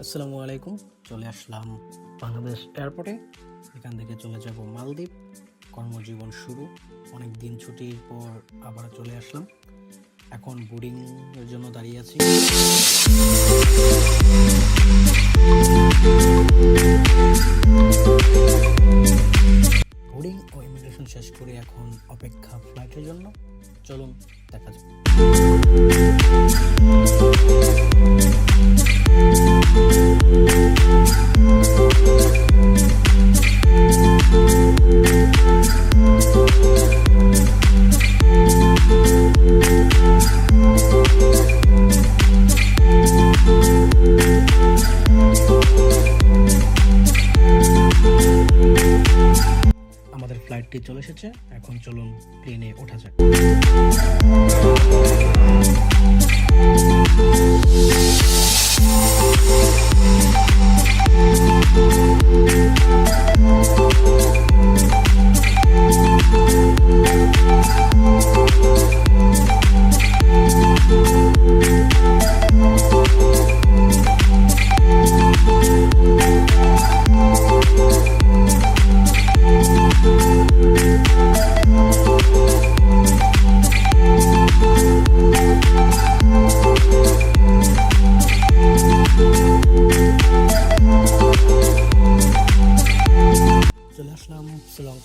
আসসালামু আলাইকুম। চলে আসলাম বাংলাদেশ এয়ারপোর্টে। এখান থেকে চলে যাব মালদ্বীপ। কর্মজীবন শুরু। অনেক দিন ছুটির পর আবার চলে আসলাম। এখন বোর্ডিং এর জন্য দাঁড়িয়ে আছি। বোর্ডিং ও ইমিগ্রেশন শেষ করে এখন অপেক্ষা ফ্লাইটের জন্য। চলুন দেখা যাক। আমাদের ফ্লাইটটি চলে এসেছে। এখন চলুন প্লেনে ওঠা যাক। চলে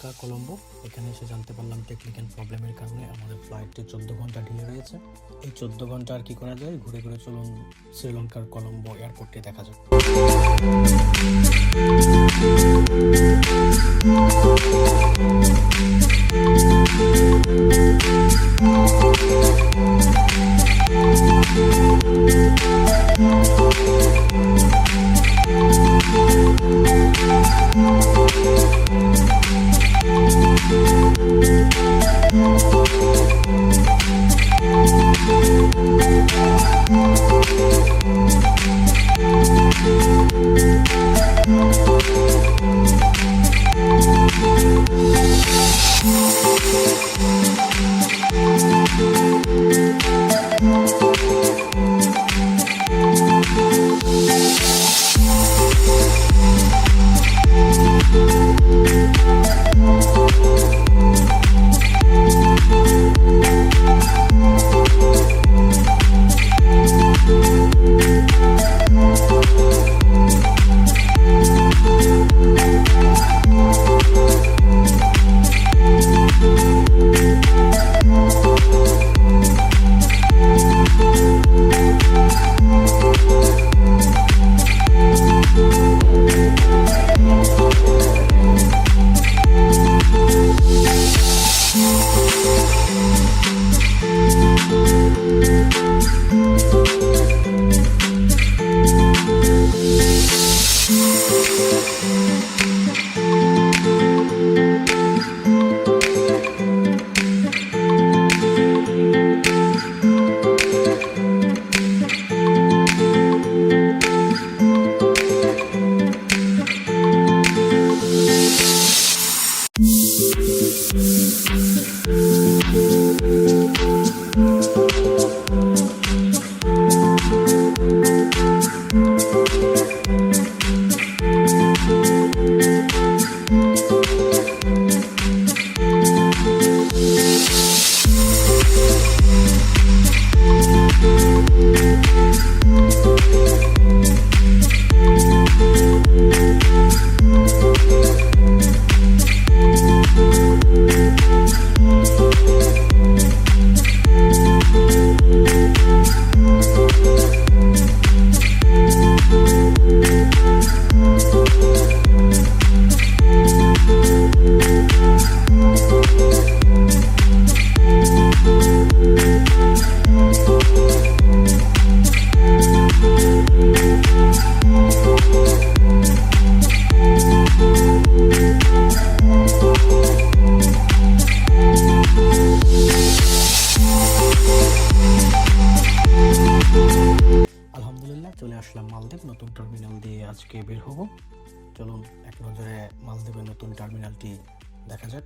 শ্রীলঙ্কা কলম্বো। এখানে এসে জানতে পারলাম টেকনিক্যাল প্রবলেমের কারণে আমাদের ফ্লাইটটি চোদ্দ ঘণ্টা ঢিলে রয়েছে। এই চোদ্দ ঘণ্টা আর কি করা যায়? ঘুরে ঘুরে চলুন শ্রীলঙ্কার কলম্বো এয়ারপোর্টে দেখা যাক। Thank you. চলে আসলাম মালদ্বীপ, নতুন টার্মিনাল দিয়ে আজকে বের হব। চলুন, এক নজরে মালদ্বীপের নতুন টার্মিনালটি দেখা যাক।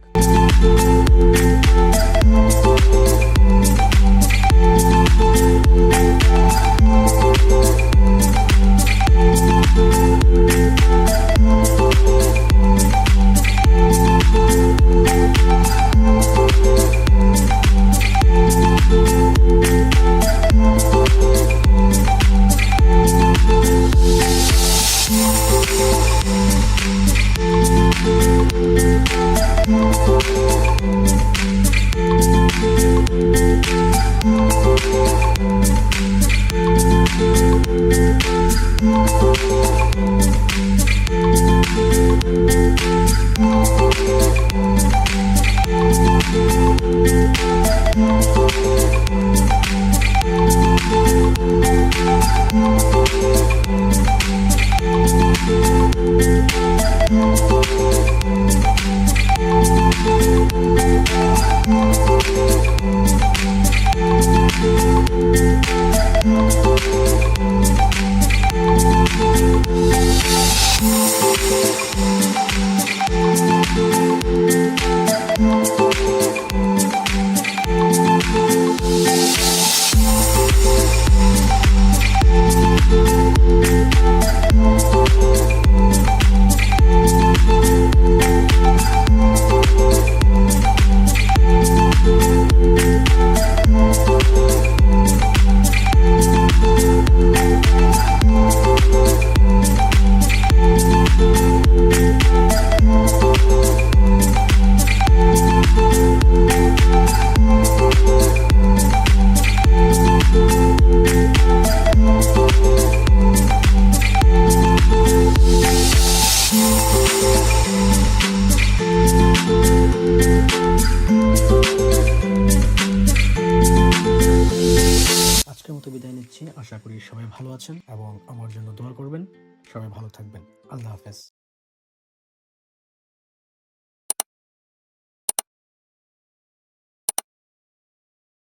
Música বিদায় নিচ্ছি। আশা করি সবাই ভালো আছেন এবং আমার জন্য দোয়া করবেন। সবাই ভালো থাকবেন। আল্লাহ হাফেজ।